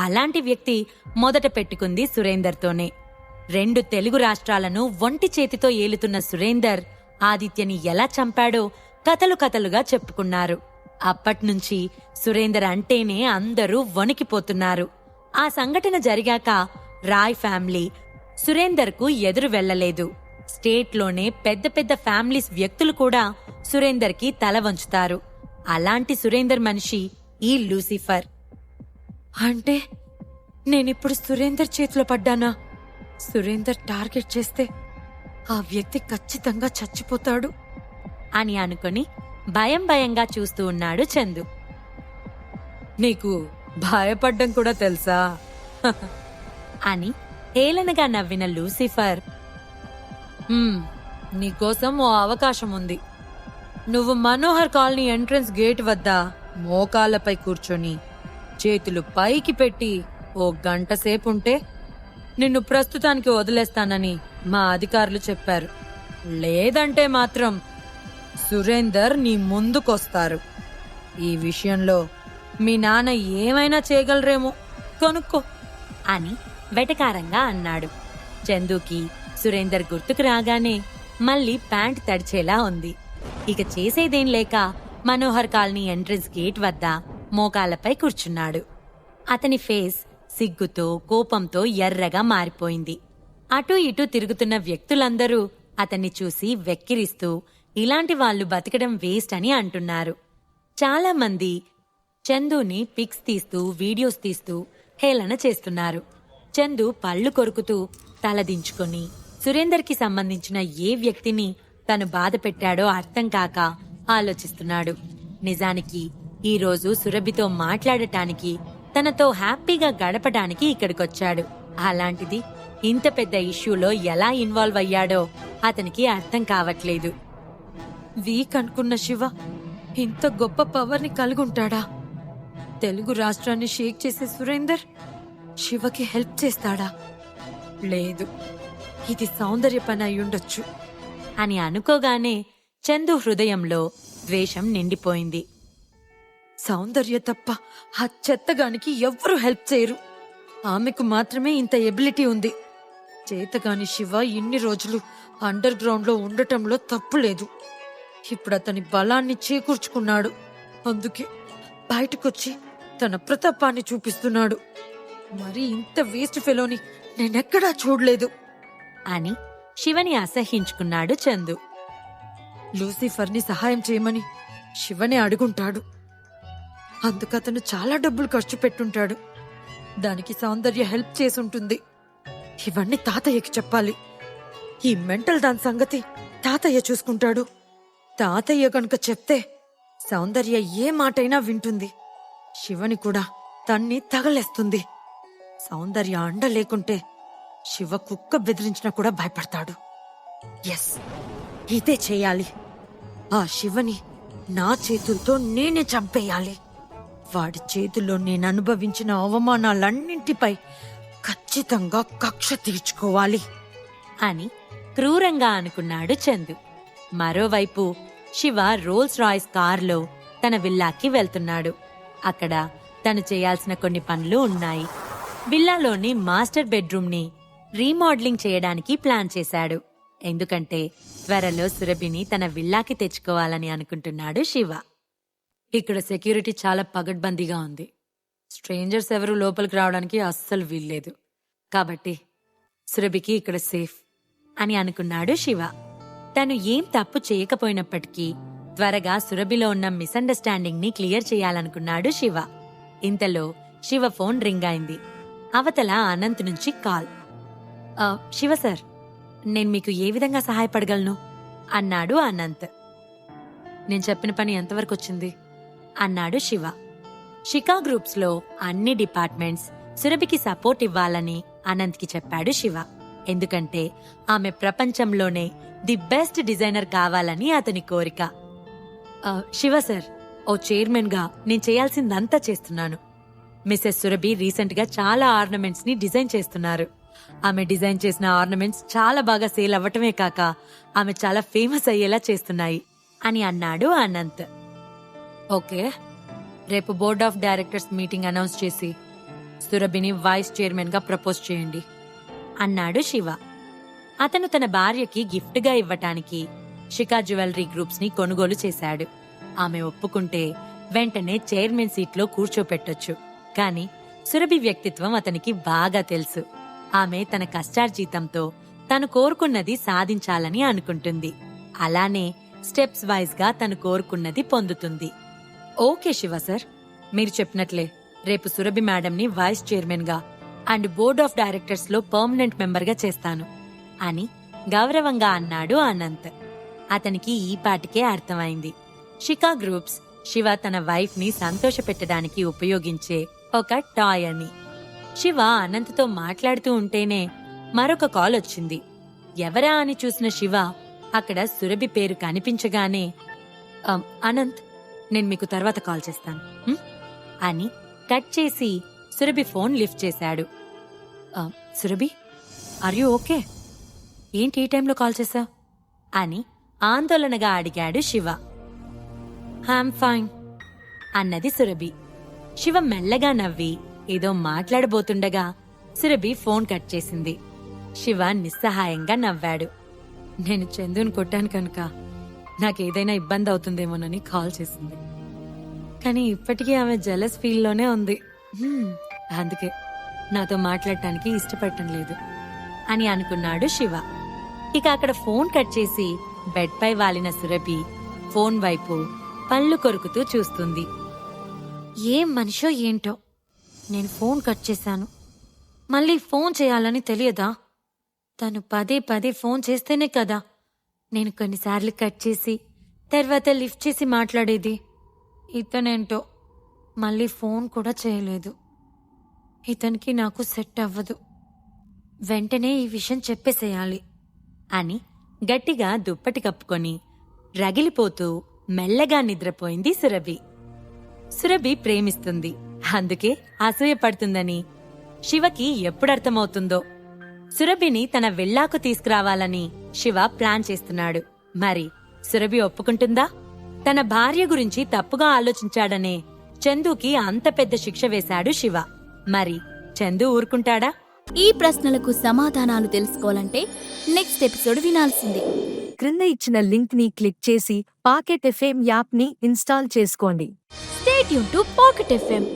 అలాంటి వ్యక్తి మొదట పెట్టుకుంది సురేందర్తోనే. రెండు తెలుగు రాష్ట్రాలను ఒంటి చేతితో ఏలుతున్న సురేందర్ ఆదిత్యని ఎలా చంపాడో కథలు కథలుగా చెప్పుకున్నారు. అప్పట్నుంచి సురేందర్ అంటేనే అందరూ వణికిపోతున్నారు. ఆ సంఘటన జరిగాక రాయ్ ఫ్యామిలీ సురేందర్కు ఎదురు వెళ్ళలేదు స్టేట్లోనే పెద్ద పెద్ద ఫ్యామిలీస్ వ్యక్తులు కూడా సురేందర్కి తల వంచుతారు. అలాంటి సురేందర్ మనిషి ఈ లూసిఫర్. అంటే నేనిప్పుడు సురేందర్ చేతిలో పడ్డానా? సురేందర్ టార్గెట్ చేస్తే ఆ వ్యక్తి ఖచ్చితంగా చచ్చిపోతాడు? అని అనుకుని భయం భయంగా చూస్తూ ఉన్నాడు చందు. నీకు భయపడ్డం కూడా తెలుసా? అని హేళనగా నవ్విన లూసిఫర్. "హ్మ్, నీకోసం ఓ అవకాశం ఉంది. నువ్వు మనోహర్ కాలనీ ఎంట్రన్స్ గేట్ వద్ద మోకాళ్ళపై కూర్చొని చేతులు పైకి పెట్టి ఓ గంట సేపు ఉంటే నిన్ను ప్రస్తుతానికి వదిలేస్తానని మా అధికారులు చెప్పారు. లేదంటే మాత్రం సురేందర్ నీ ముందుకొస్తారు. ఈ విషయంలో మీ నాన్న ఏమైనా చేయగలరేమో కనుక్కో. అని వెటకారంగా అన్నాడు. చందుకి సురేందర్ గుర్తుకు రాగానే మళ్ళీ ప్యాంట్ తడిచేలా ఉంది. ఇక చేసేదేం లేక మనోహర్ కాలనీ ఎంట్రన్స్ గేట్ వద్ద మోకాళ్ళపై కూర్చున్నాడు. అతని ఫేస్ సిగ్గుతో కోపంతో ఎర్రగా మారిపోయింది. అటూ ఇటూ తిరుగుతున్న వ్యక్తులందరూ అతన్ని చూసి వెక్కిరిస్తూ ఇలాంటి వాళ్ళు బతకడం వేస్ట్ అని అంటున్నారు. చాలామంది చందుని పిక్స్ తీస్తూ వీడియోస్ తీస్తూ హేళన చేస్తున్నారు. చందు పళ్ళు కొరుకుతూ తలదించుకొని సురేందర్కి సంబంధించిన ఏ వ్యక్తిని తను బాధ పెట్టాడో అర్థం కాక ఆలోచిస్తున్నాడు. నిజానికి ఈ రోజు సురభితో మాట్లాడటానికి తనతో హ్యాపీగా గడపడానికి ఇక్కడికొచ్చాడు. అలాంటిది ఇంత పెద్ద ఇష్యూలో ఎలా ఇన్వాల్వ్ అయ్యాడో అతనికి అర్థం కావట్లేదు. వీక్ అనుకున్న శివ ఇంత గొప్ప పవర్ని కలిగుంటాడా? తెలుగు రాష్ట్రాన్ని షేక్ చేసే సురేందర్ శివకి హెల్ప్ చేస్తాడా? లేదు ఇది సౌందర్య పని అయి ఉండొచ్చు. అని అనుకోగానే చందు హృదయంలో ద్వేషం నిండిపోయింది. సౌందర్య తప్ప ఆ చెత్తగానికి ఎవ్వరూ హెల్ప్ చేయరు. ఆమెకు మాత్రమే ఇంత ఎబిలిటీ ఉంది. చేతగాని శివ ఇన్ని రోజులు అండర్ గ్రౌండ్లో ఉండటంలో తప్పు లేదు. ఇప్పుడు అతని బలాన్ని చేకూర్చుకున్నాడు. అందుకే బయటకొచ్చి తన ప్రతాపాన్ని చూపిస్తున్నాడు. మరి ఇంత వేస్ట్ ఫెలోని నేనెక్కడా చూడలేదు. అని శివని అసహించుకున్నాడు చందు. లూసిఫర్ని సహాయం చేయమని శివనే అడుగుంటాడు. అందుకతను చాలా డబ్బులు ఖర్చు పెట్టుంటాడు. దానికి సౌందర్య హెల్ప్ చేసుంటుంది. ఇవన్నీ తాతయ్యకి చెప్పాలి. ఈ మెంటల్ దాని సంగతి తాతయ్య చూసుకుంటాడు. తాతయ్య కనుక చెప్తే సౌందర్య ఏ మాటైనా వింటుంది. శివని కూడా తన్ని తగలేస్తుంది. సౌందర్య అండ లేకుంటే శివ కుక్క బెదిరించినా కూడా భయపడతాడు. ఎస్ ఇదే చేయాలి. ఆ శివని నా చేతులతో నేనే చంపేయాలి. వాడి చేతుల్లో నేను అనుభవించిన అవమానాలన్నింటిపై ఖచ్చితంగా కక్ష తీర్చుకోవాలి. అని క్రూరంగా అనుకున్నాడు చందు. మరోవైపు శివ రోల్స్ రాయ్స్ కారులో తన విల్లాకి వెళ్తున్నాడు. అక్కడ తను చేయాల్సిన కొన్ని పనులు ఉన్నాయి. విల్లాలోని మాస్టర్ బెడ్రూమ్ని రీమోడలింగ్ చేయడానికి ప్లాన్ చేశాడు. ఎందుకంటే త్వరలో సురభిని తన విల్లాకి తెచ్చుకోవాలని అనుకుంటున్నాడు శివ. ఇక్కడ సెక్యూరిటీ చాలా పగడ్బందీగా ఉంది. స్ట్రేంజర్స్ ఎవరు లోపలికి రావడానికి అస్సలు వీల్లేదు. కాబట్టి సురభికి ఇక్కడ సేఫ్ అని అనుకున్నాడు శివ. తను ఏం తప్పు చేయకపోయినప్పటికీ త్వరగా సురభిలో ఉన్న మిస్అండర్స్టాండింగ్ని క్లియర్ చేయాలనుకున్నాడు శివ. ఇంతలో శివ ఫోన్ రింగ్ అయింది. అవతల అనంత్ నుంచి కాల్. శివ సార్ నేను మీకు ఏ విధంగా సహాయపడగలను? అన్నాడు అనంత్. నేను చెప్పిన పని ఎంతవరకు వచ్చింది? అన్నాడు శివ. షికా గ్రూప్స్లో అన్ని డిపార్ట్మెంట్స్ సురభికి సపోర్ట్ ఇవ్వాలని అనంత్కి చెప్పాడు శివ. ఎందుకంటే ఆమె ప్రపంచంలోనే ది బెస్ట్ డిజైనర్ కావాలని అతని కోరిక. శివ సార్ ఓ చైర్మన్గా నేను చేయాల్సిందంతా చేస్తున్నాను. మిస్సెస్ సురభి రీసెంట్గా చాలా ఆర్నమెంట్స్ని డిజైన్ చేస్తున్నారు. ఆమె డిజైన్ చేసిన ఆర్నమెంట్స్ చాలా బాగా సేల్ అవ్వటమే కాక ఆమె చాలా ఫేమస్ అయ్యేలా చేస్తున్నాయి అని అన్నాడు అనంత్. ఓకే. రేపు board of directors meeting announce చేసి సురభిని వైస్ చైర్మన్గా ప్రపోజ్ చేయండి. అన్నాడు శివ. అతను తన భార్యకి గిఫ్ట్గా ఇవ్వటానికి షికా జ్యువెలరీ గ్రూప్స్ని కొనుగోలు చేశాడు. ఆమె ఒప్పుకుంటే వెంటనే చైర్మన్ సీట్లో కూర్చోపెట్టొచ్చు. కాని సురభి వ్యక్తిత్వం అతనికి బాగా తెలుసు. ఆమె తన కష్టార్జీతంతో తను కోరుకున్నది సాధించాలని అనుకుంటుంది. అలానే స్టెప్స్ వైజ్గా తను కోరుకున్నది పొందుతుంది. Okay Shiva sir. మీరు చెప్పినట్లే రేపు సురభి మేడంని వైస్ చైర్మన్గా అండ్ బోర్డ్ ఆఫ్ డైరెక్టర్స్లో పర్మనెంట్ మెంబర్గా చేస్తాను. అని గౌరవంగా అన్నాడు అనంత్. అతనికి ఈ పాటికే అర్థమైంది. షికా గ్రూప్స్ శివ తన వైఫ్ని సంతోషపెట్టడానికి ఉపయోగించే ఒక టాయ్ అని. శివ అనంత్తో మాట్లాడుతూ ఉంటేనే మరొక కాల్ వచ్చింది. ఎవరా అని చూసిన శివ అక్కడ సురభి పేరు కనిపించగానే అనంత్ నేను మీకు తర్వాత కాల్ చేస్తాను. అని కట్ చేసి సురభి ఫోన్ లిఫ్ట్ చేశాడు. "ఆ, సురభి ఆర్ యూ ఓకే ఏంటి ఈ టైంలో కాల్ చేసా అని ఆందోళనగా అడిగాడు శివ. హామ్ ఫైన్ అన్నది సురభి. శివ మెల్లగా నవ్వి ఏదో మాట్లాడబోతుండగా సురభి ఫోన్ కట్ చేసింది. శివ నిస్సహాయంగా నవ్వాడు. నేను చందుని కొట్టాను కనుక. నాకేదైనా ఇబ్బంది అవుతుందేమోనని కాల్ చేసింది. కానీ ఇప్పటికీ ఆమె జలస్ ఫీల్లోనే ఉంది. అందుకే నాతో మాట్లాడటానికి ఇష్టపడటం లేదు అని అనుకున్నాడు శివ. ఇక అక్కడ ఫోన్ కట్ చేసి బెడ్ పై వాలిన సురభి ఫోన్ వైపు పళ్ళు కొరుకుతూ చూస్తుంది. ఏం మనిషో ఏంటో? నేను ఫోన్ కట్ చేశాను. మళ్ళీ ఫోన్ చేయాలని తెలియదా? తను పదే పదే ఫోన్ చేస్తేనే కదా నేను కొన్నిసార్లు కట్ చేసి తర్వాత లిఫ్ట్ చేసి మాట్లాడేది. ఇతనేంటో మళ్ళీ ఫోన్ కూడా చేయలేదు. ఇతనికి నాకు సెట్ అవ్వదు. వెంటనే ఈ విషయం చెప్పేసేయాలి అని గట్టిగా దుప్పటి కప్పుకొని రగిలిపోతూ మెల్లగా నిద్రపోయింది సురభి. సురభి ప్రేమిస్తుంది. అందుకే అసూయపడుతుందని శివకి ఎప్పుడర్థమవుతుందో సురభిని తన వెళ్ళాకు తీసుకురావాలని శివ ప్లాన్ చేస్తున్నాడు. మరి సురభి ఒప్పుకుంటుందా? తన భార్య గురించి తప్పుగా ఆలోచించాడనే చందుకి అంత పెద్ద శిక్ష వేశాడు శివ. మరి చందు ఊరుకుంటాడా? ఈ ప్రశ్నలకు సమాధానాలు తెలుసుకోవాలంటే నెక్స్ట్ ఎపిసోడ్ వినాల్సిందే. క్రింద ఇచ్చిన లింక్ని క్లిక్ చేసి పాకెట్ ఎఫ్ఎం యాప్ని ఇన్స్టాల్ చేసుకోండి. State to pocket FM